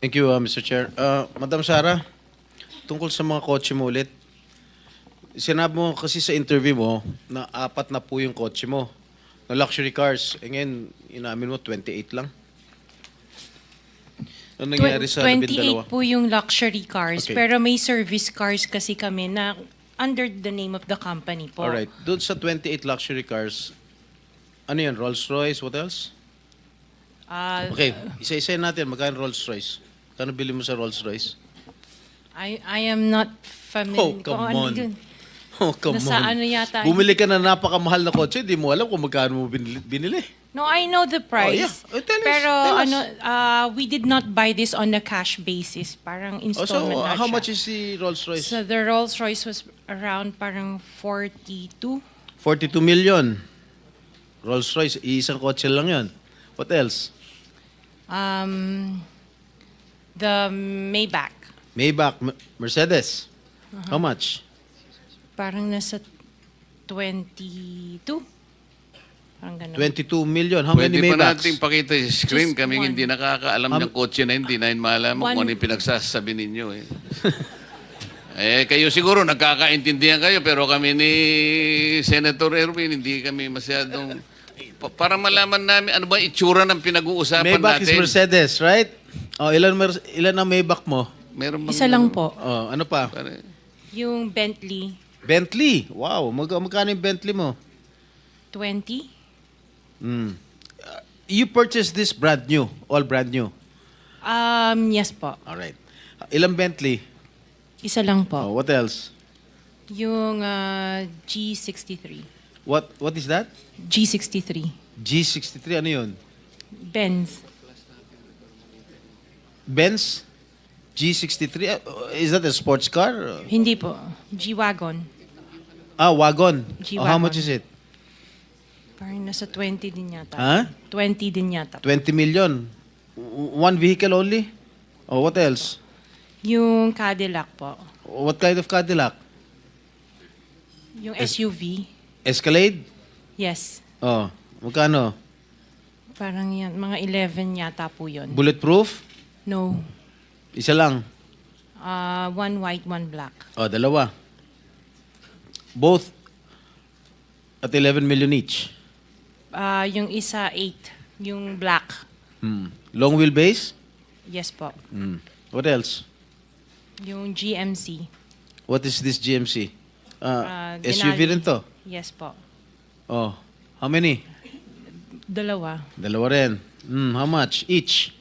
Thank you, uh, Mr. Chair. Uh, Madam Sara, tungkol sa mga kotse mo ulit, sinabi mo kasi sa interview mo na apat na po yung kotse mo na luxury cars. E ngayon, inamin mo 28 lang. Ano nangyari sa Twen- labindalawa? 28 po yung luxury cars, Okay. pero may service cars kasi kami na under the name of the company po. Alright. Doon sa 28 luxury cars, ano yun? Rolls Royce? What else? Ah, Okay, isa-isa natin. Magkano Rolls Royce? Kano bili mo sa Rolls Royce? I, I am not familiar. Oh, come kung ano on. yun. Oh, come Nasa on. ano yata- Bumili ka na napakamahal na kotse, di mo alam kung magkano mo binili. binili. No, I know the price. Oh, yeah. Oh, tell us, pero tell us. ano, ah, we did not buy this on a cash basis. Parang Oh, installment so, na how siya. much is the Rolls Royce? So the Rolls Royce was around parang 42. 42 million. Rolls Royce, isang kotse lang yon. What else? Um, the Maybach. Maybach, M- Mercedes. Uh-huh. How much? Parang nasa 22. Parang ganun. 22 million. How Pwede many pa Maybachs? nating pakita yung screen. Just Kaming one. hindi nakakaalam Um, ng kotse na hindi na malaman One. kung ano yung pinagsasabi ninyo. Eh. eh, kayo siguro nagkakaintindihan kayo pero kami ni Senator Erwin hindi kami masyadong... Pa- para malaman namin ano ba yung itsura ng pinag-uusapan Maybach is natin. Mercedes, right? Oh, ilan mer- ilan ang Maybach mo? Meron bang- Isa lang po. Oh, ano pa? Pare- Yung Bentley, Bentley. Wow, mag magkano yung Bentley mo? 20. Mm. Uh, you purchased this brand new, all brand new. Um, yes po. All right. Ilang Bentley? Isa lang Oh, po. what else? Yung ah, G63. What what is that? G63. G63 ano 'yun? Benz. Benz G63 Uh, is that a sports car? Hindi po. G-Wagon. Ah, wagon. Oh, how much is it? Parang nasa 20 din yata. Huh? 20 din yata. 20 million. W- One vehicle only? Oh, what else? Yung Cadillac po. What kind of Cadillac? Yung Es- SUV. Escalade? Yes. Oh, magkano? Parang yan. Mga 11 yata po yun. Bulletproof? No. Isa lang. Ah, one white, one black. Oh, dalawa. Both at 11 million each. Ah, yung isa, 8. Yung black. Hmm. Long wheelbase? Yes po. Hmm. What else? Yung GMC. What is this GMC? Uh, Ah, SUV Denali. rin to. Yes po. Oh, how many? Dalawa. Dalawa rin. Hmm, how much each?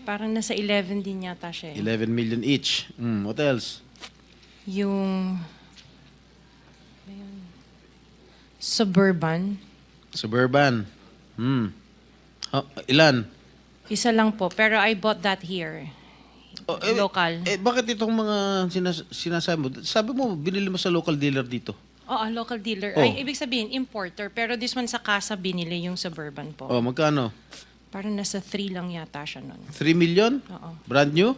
Parang nasa 11 din yata siya. eh. 11 million each. Hmm, what else? Yung... Ayun. Suburban. Suburban. Hmm. Ah, ilan? Isa lang po. Pero I bought that here. Oh, eh, Local. Eh, bakit itong mga sinas- sinasabi mo? Sabi mo, binili mo sa local dealer dito. Oo, local dealer. Oh. Ay, ibig sabihin, importer. Pero this one sa casa binili yung Suburban po. Oh, magkano? Parang nasa 3 lang yata siya nun. 3 million? Oo. Brand new?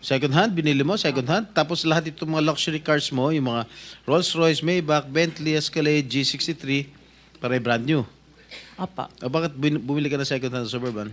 Second hand, binili mo, second hand. Tapos lahat itong mga luxury cars mo, yung mga Rolls Royce, Maybach, Bentley, Escalade, G63, pare brand new. Opa. O bakit bin- bumili ka ng second hand Suburban?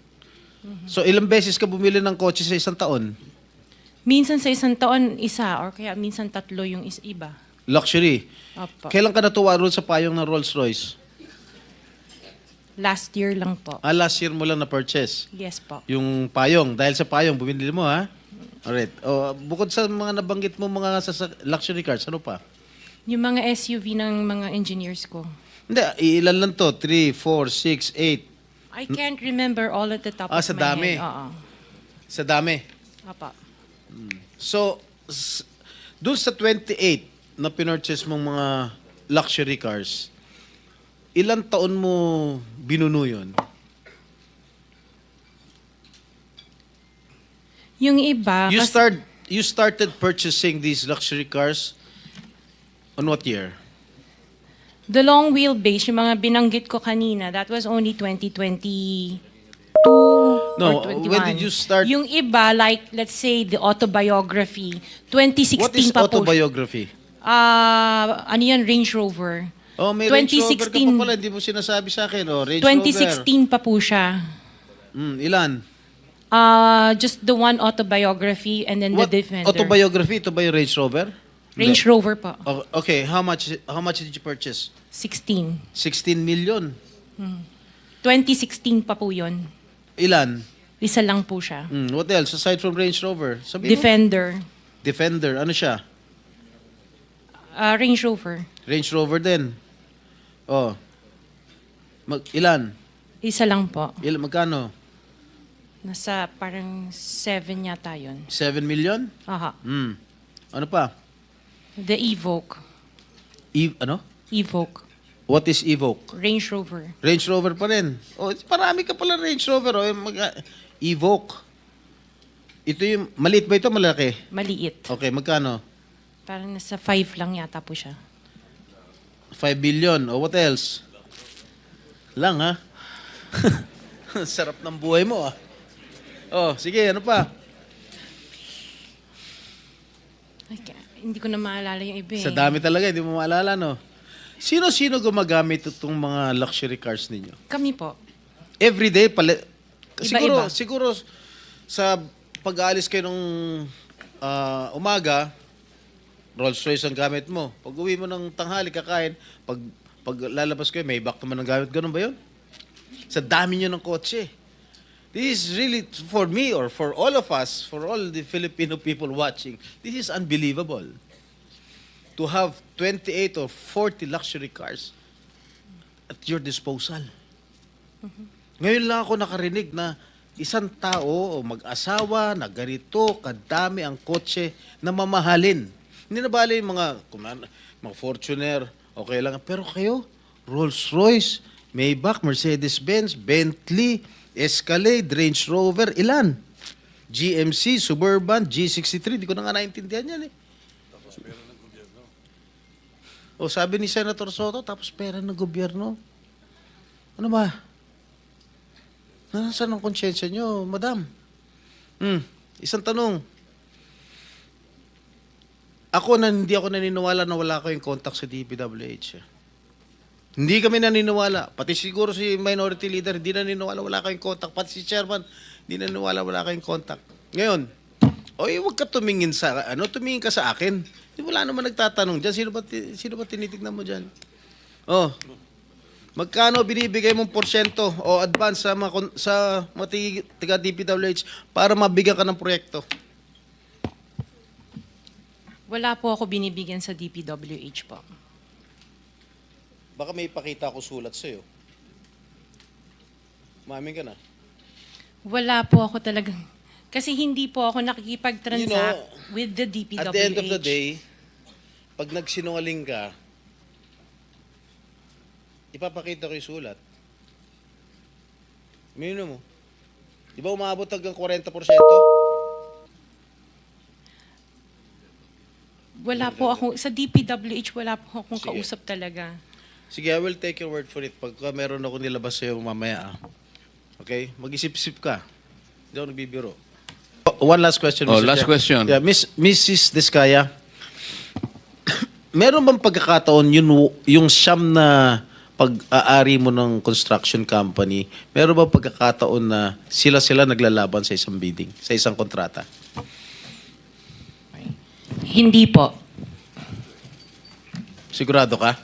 So, ilang beses ka bumili ng kotse sa isang taon? Minsan sa isang taon, isa. Or kaya minsan tatlo yung is iba. Luxury. Opo. Kailan ka natuwa roon sa payong ng Rolls Royce? Last year lang po. Ah, last year mo lang na-purchase. Yes po. Yung payong. Dahil sa payong, bumili mo, ha? Alright. Oh, bukod sa mga nabanggit mo mga sa luxury cars, ano pa? Yung mga SUV ng mga engineers ko. Hindi, ilan lang to? 3, 4, 6, 8. I can't remember all at the top Ah, of sa my dami. head. Oo. Sa dami. Apa. So, s- sa 28 na pinurchase mong mga luxury cars, ilang taon mo binuno yun? Yung iba, You kasi- start you started purchasing these luxury cars on what year? The long wheelbase, yung mga binanggit ko kanina, that was only 2022 No, or 21. when did you start- Yung iba, like, let's say, the autobiography, 2016 What is pa po. autobiography? Ah, ano yan, Range Rover. Oh, may Range Rover ka 2016 pa pala, hindi mo sinasabi sa akin. Oh, Range 2016 pa po siya. Rover. Mm, ilan? Ah, just the one autobiography and then What the Defender. autobiography? Ito ba yung Range Rover? Range. Rover po. Oh, okay, how much how much did you purchase? 16. 16 million. 2016 pa po yun. Ilan? Isa lang po siya. Mm, what else aside from Range Rover? Sabi mo? Defender. Defender. Ano siya? Ah, Range Rover. Range Rover din. Oh. Mag, ilan? Isa lang po. Il, magkano? Nasa parang 7 yata yun. 7 million? Aha. Hmm. Ano pa? The Evoque. E, ano? Evoque. What is Evoque? Range Rover. Range Rover pa rin. Oh, marami ka pala Range Rover. Oh. Mag, Evoque. Ito yung, maliit ba ito malaki? Maliit. Okay, magkano? Parang nasa 5 lang yata po siya. 5 billion. O what else? Lang ha? Sarap ng buhay mo ah. Oh, sige, ano pa? Ay, ka- hindi ko na maalala yung iba eh. Sa dami talaga, hindi mo maalala, no? Sino-sino gumagamit itong mga luxury cars ninyo? Kami po. Every day, pala... Siguro, Iba-iba. siguro sa pag-aalis kayo nung ah, umaga, Rolls Royce ang gamit mo. Pag uwi mo ng tanghali, kakain, pag, pag lalabas kayo, may back naman ang gamit. Ganun ba yun? Sa dami nyo ng kotse. This is really, for me or for all of us, for all the Filipino people watching, this is unbelievable. To have 28 or 40 luxury cars at your disposal. Ngayon lang ako nakarinig na isang tao o mag-asawa na ganito kadami ang kotse na mamahalin. Hindi na bali yung mga, kuman- mga Fortuner, okay lang. Pero kayo, Rolls-Royce, Maybach, Mercedes-Benz, Bentley, Escalade, Range Rover, ilan? GMC, Suburban, G63, di ko na nga naintindihan yan eh. O sabi ni Senator Soto, tapos pera ng gobyerno. Ano ba? Nasaan ang konsyensya nyo, madam? Hmm, isang tanong. Ako na hindi ako naniniwala na wala kayong contact sa DPWH. Hindi kami naniniwala. Pati siguro si minority leader, hindi naniniwala wala kayong contact. Pati si chairman, hindi naniniwala wala kayong contact. Ngayon, oy, huwag ka tumingin sa, ano, tumingin ka sa akin. Di wala naman nagtatanong dyan. Sino ba, sino ba tinitignan mo dyan? Oh, Magkano binibigay mong porsyento o advance sa mga, sa mga tiga DPWH para mabigyan ka ng proyekto? Wala po ako binibigyan sa DPWH po. Baka may ipakita ako sulat sa'yo. Mamin ka na. Wala po ako talagang... Kasi hindi po ako nakikipag-transact You know, with the DPWH. At the end of the day, pag nagsinungaling ka, ipapakita ko yung sulat. Minimum mo. Di ba umabot hanggang 40%? Wala po ako... Sa DPWH, wala po akong Sige. kausap talaga. Sige, I will take your word for it. Pagka meron ako nilabas sa'yo mamaya, ah. okay? Mag-isip-isip ka. Hindi ako nagbibiro. One last question, Oh, Mr. last Chair. question. Yeah, Miss, Mrs. Diskaya, meron bang pagkakataon yun, yung siyam na pag-aari mo ng construction company, meron bang pagkakataon na sila-sila naglalaban sa isang bidding, sa isang kontrata? Hindi po. Sigurado ka?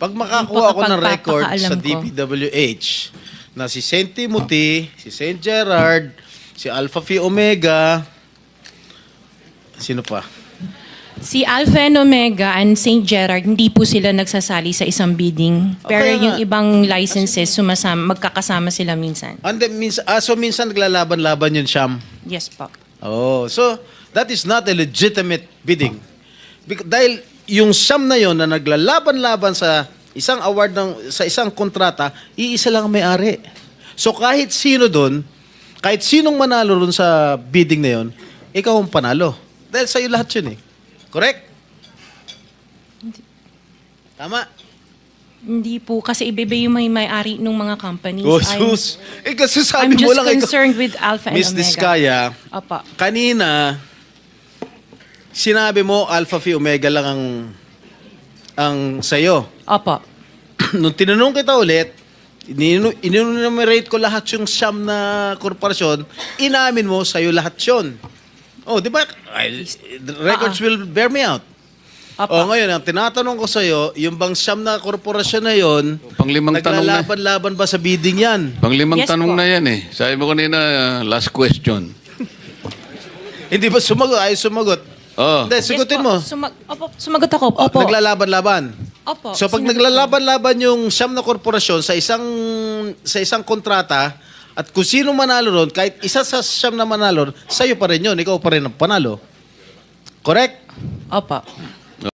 Pag makakuha ako ng record sa ko. DPWH na si St. Timothy, si St. Gerard, si Alpha Phi Omega, sino pa? Si Alpha and Omega and St. Gerard, hindi po sila nagsasali sa isang bidding. Pero Okay yung ibang licenses, sumasama, magkakasama sila minsan. And then, minsan, ah, so minsan naglalaban-laban yun, Sham. Yes po. Oh, so that is not a legitimate bidding. Bec- dahil yung Sham na yon na naglalaban-laban sa isang award ng sa isang kontrata, iisa lang ang may-ari. So kahit sino doon kahit sinong manalo ron sa bidding na yon, ikaw ang panalo. Dahil sa'yo lahat yun eh. Correct? Tama? Hindi po, kasi iba yung may may-ari ng mga companies. Oh, I'm- sus. Eh, kasi sabi I'm mo just lang, ikaw- concerned with Alpha and Miss Omega. Diskaya, Opo. kanina, sinabi mo Alpha Phi Omega lang ang ang sa'yo. Opo. Nung tinanong kita ulit, inunumerate ko lahat yung siyam na korporasyon, inamin mo sa'yo lahat yun. Oh, di ba? Records Ah, ah. will bear me out. Opo. Oh, ngayon, ang tinatanong ko sa'yo, yung bang siyam na korporasyon na yon, Panglimang tanong na. naglalaban-laban ba sa bidding yan? Panglimang Yes tanong po. na yan eh. Sabi mo kanina, uh, last question. Hindi ba sumagot? Ay, sumagot. Oh. Hindi, sigutin Yes po. mo. Sumag- Opo, sumagot ako. Oh, Opo. Naglalaban-laban. Opo. So pag Sinagot ko. naglalaban-laban yung siyam na korporasyon sa isang sa isang kontrata at kung sino manalo ron, kahit isa sa siyam na manalo, sa'yo pa rin yun. Ikaw pa rin ang panalo. Correct? Opo.